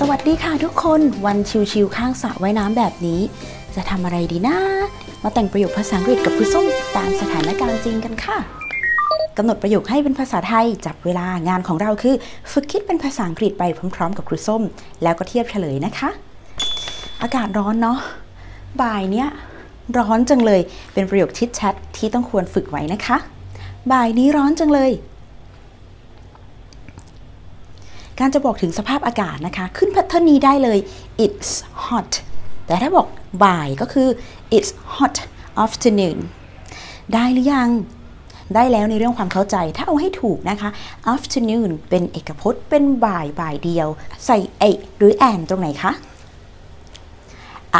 สวัสดีค่ะทุกคนวันชิวๆข้างสระว่ายน้ำแบบนี้ จะทำอะไรดีนะ มาแต่งประโยคภาษาอังกฤษกับครูส้มตามสถานการณ์จริงกันค่ะกำหนดประโยคให้เป็นภาษาไทย จับเวลางานของเราคือ ฝึกคิดเป็นภาษาอังกฤษไปพร้อม ๆ กับครูส้ม แล้วก็เทียบเฉลยนะคะ อากาศร้อนเนาะบ่ายเนี้ยร้อนจังเลยเป็นประโยคชิดแชทที่ต้องควรฝึกไว้นะคะ บ่ายนี้ร้อนจังเลย การจะบอกถึงสภาพอากาศนะคะ ขึ้นแพทเทิร์นนี้ได้เลย it's hot แต่ถ้าบอกบ่ายก็คือ it's hot afternoon ได้หรือยัง ได้แล้วในเรื่องความเข้าใจ ถ้าเอาให้ถูกนะคะ afternoon เป็นเอกพจน์ เป็นบ่ายบ่ายเดียว ใส่ a หรือ and ตรงไหนคะ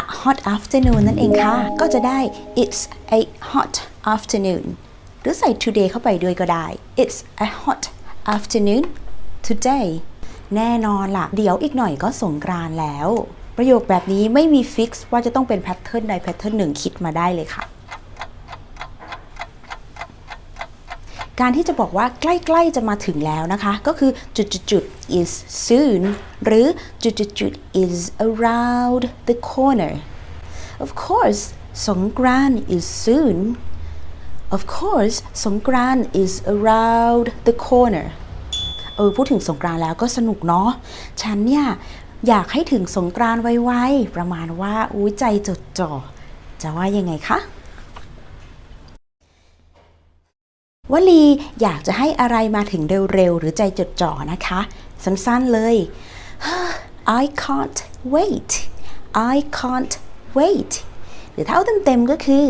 a hot afternoon นั่นเองค่ะ ก็จะได้ it's a hot afternoon หรือใส่ today เข้าไปด้วยก็ได้ it's a hot afternoon today แน่นอนละเดี๋ยวอีกหน่อยก็สงกรานแล้ว ประโยคแบบนี้ไม่มีฟิกซ์ว่าจะต้องเป็นแพทเทิร์นใดแพทเทิร์นหนึ่งคิดมาได้เลยค่ะ การที่จะบอกว่าใกล้ ๆ จะมาถึงแล้วนะคะ ก็คือจุดๆ is soon หรือจุดๆ is around the corner of course สงกราน is soon of course สงกราน is around the corner เออพูดถึงสงกรานต์แล้วก็สนุกเนาะฉันเนี่ยอยากให้ถึงสงกรานต์ไวๆประมาณว่าอุ้ยใจจดจ่อจะว่ายังไงคะวลีอยากจะให้อะไรมาถึงเร็วๆหรือใจจดจ่อนะคะ สั้นๆเลย I can't wait I can't wait หรือถ้าเอาเต็มๆก็คือ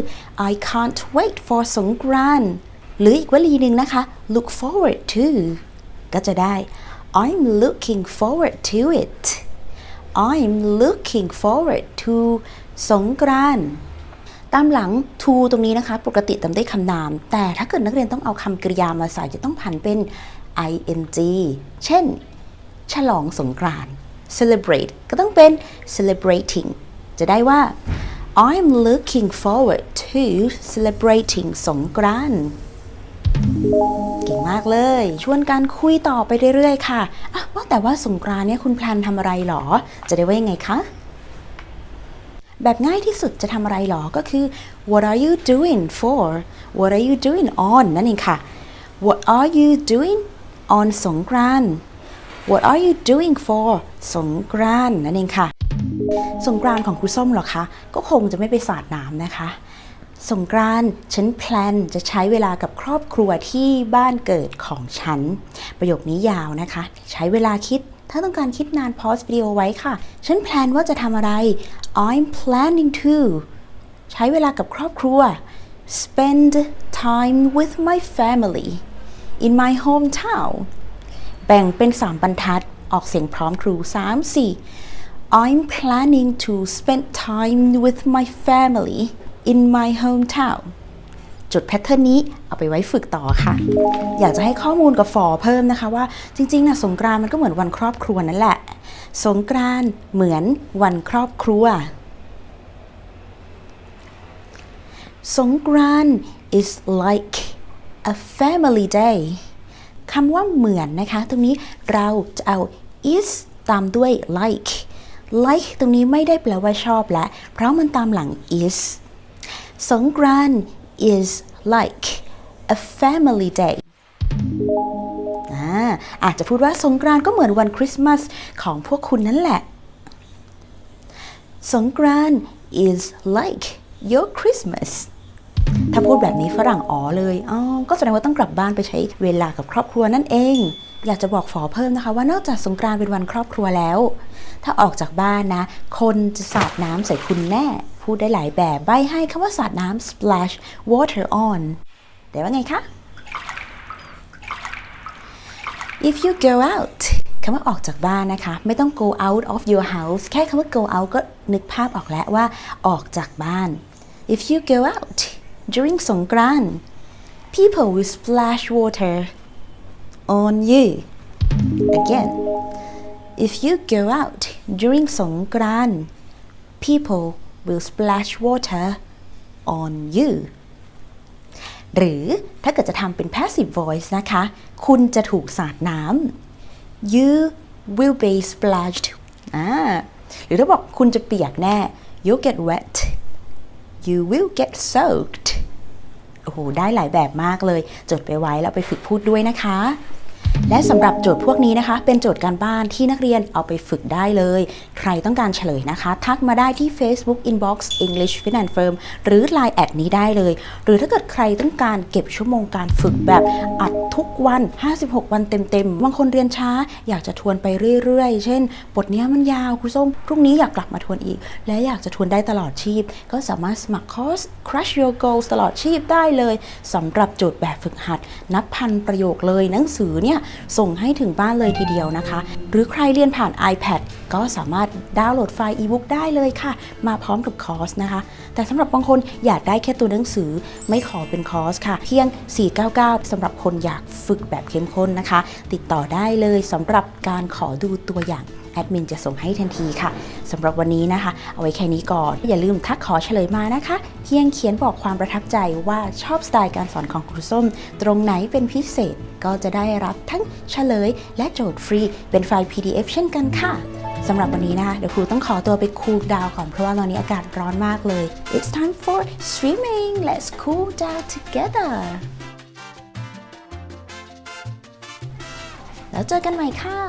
I can't wait for สงกรานต์หรืออีกวลีหนึ่งนะคะ look forward to ก็จะได้ I'm looking forward to it I'm looking forward to สงกรานต์ตามหลัง to ตรงนี้นะคะ ปกติตามด้วยคำนาม แต่ถ้าเกิดนักเรียนต้องเอาคำกริยามาใส่จะต้องผันเป็น ing เช่น ฉลองสงกรานต์ celebrate ก็ต้องเป็น celebrating จะได้ว่า I'm looking forward to celebrating สงกรานต์ เก่งมากเลย ชวนการคุยต่อไปเรื่อยๆ ค่ะอะว่าแต่ว่าสงกรานต์เนี่ยคุณแพลนทำอะไรหรอ จะได้ว่ายังไงคะ แบบง่ายที่สุดจะทำอะไรหรอก็คือ what are you doing for what are you doing on นั่นเองค่ะ what are you doing on สงกรานต์ what are you doing for สงกรานต์นั่นเองค่ะ สงกรานต์ของครูส้มหรอคะ ก็คงจะไม่ไปสาดน้ำนะคะ สงกรานฉันแพลนจะใช้เวลากับครอบครัวที่บ้านเกิดของฉัน ประโยคนี้ยาวนะคะ ใช้เวลาคิด ถ้าต้องการคิดนานพอสวิดีโอไว้ค่ะ ฉันแพลนว่าจะทำอะไร I'm planning to ใช้เวลากับครอบครัว spend time with my family in my hometown แบ่งเป็น 3 บรรทัดออกเสียงพร้อมครู 3 4 I'm planning to spend time with my family in my hometown จุดแพทเทิร์นนี้เอาไปไว้ฝึกต่อค่ะ อยากจะให้ข้อมูลกับฟอเพิ่มนะคะว่าจริงๆนะสงกรานมันก็เหมือนวันครอบครัวนั่นแหละ สงกรานเหมือนวันครอบครัว สงกราน is like a family day คำว่าเหมือนนะคะ ตรงนี้เราจะเอา is ตามด้วย like like ตรงนี้ไม่ได้แปลว่าชอบและ เพราะมันตามหลัง is สงกราน is like a family day อาจจะพูดว่าสงกรานก็เหมือนวันคริสต์มาสของพวกคุณนั่นแหละ สงกราน is like your Christmas ถ้าพูดแบบนี้ฝรั่งอ๋อเลยอ๋อก็แสดงว่าต้องกลับบ้านไปใช้เวลากับครอบครัวนั่นเอง อยากจะบอกฝอเพิ่มนะคะ ว่านอกจากสงกรานเป็นวันครอบครัวแล้ว ถ้าออกจากบ้านนะ คนจะสาดน้ำใส่คุณแน่ พูดได้หลายแบบใบให้คำว่าสาดน้ำ splash water on แต่ว่าไงคะ if you go out คำว่าออกจากบ้านนะคะ ไม่ต้อง go out of your house แค่คำว่า go out ก็นึกภาพออกแล้วว่าออกจากบ้าน if you go out during สงกรานต์ people will splash water on you again if you go out during สงกรานต์ people will splash water on you หรือถ้าเกิดจะทำเป็น passive voice นะคะ คุณจะถูกสาดน้ำ you will be splashed หรือถ้าบอกคุณจะเปียกแน่ You get wet you will get soaked โอ้โห ได้หลายแบบมากเลย จดไปไว้แล้วไปฝึกพูดด้วยนะคะ และสำหรับโจทย์พวกนี้นะคะ เป็นโจทย์การบ้านที่นักเรียนเอาไปฝึกได้เลย ใครต้องการเฉลยนะคะ ทักมาได้ที่ Facebook Inbox English Fit and Firm หรือ Line แอดนี้ได้เลย หรือถ้าเกิดใครต้องการเก็บชั่วโมงการฝึกแบบอัดทุกวัน 56 วันเต็มๆบางคนเรียนช้า อยากจะทวนไปเรื่อยๆ เช่น บทนี้มันยาวครูส้มพรุ่งนี้อยากกลับมาทวนอีก และอยากจะทวนได้ตลอดชีพ ก็สามารถสมัครคอร์ส Crush Your Goals ตลอดชีพได้เลยสำหรับโจทย์แบบฝึกหัด นับพันประโยคเลยหนังสือเนี่ยส่งให้ถึงบ้านเลยทีเดียวนะคะ หรือใครเรียนผ่าน iPad ก็สามารถดาวน์โหลดไฟล์ e-book ได้เลยค่ะ มาพร้อมกับคอร์สนะคะ แต่สำหรับบางคนอยากได้แค่ตัวหนังสือไม่ขอเป็นคอร์สค่ะ เพียง 499สำหรับคนอยากฝึกแบบเข้มข้นนะคะ ติดต่อได้เลยสำหรับการขอดูตัวอย่าง แอดมินจะส่งให้ทันทีค่ะสำหรับวันนี้นะคะ เอาไว้แค่นี้ก่อน อย่าลืมทักขอเฉลยมานะคะ เพียงเขียนบอกความประทับใจว่าชอบสไตล์การสอนของครูส้ม ตรงไหนเป็นพิเศษก็จะได้รับทั้งเฉลย และโจทย์ฟรีเป็นไฟล์ PDF เช่นกันค่ะสำหรับวันนี้นะคะ เดี๋ยวครูต้องขอตัวไปคูลดาวก่อน เพราะว่าตอนนี้อากาศร้อนมากเลย It's time for swimming let's cool down together แล้วเจอกันใหม่ค่ะ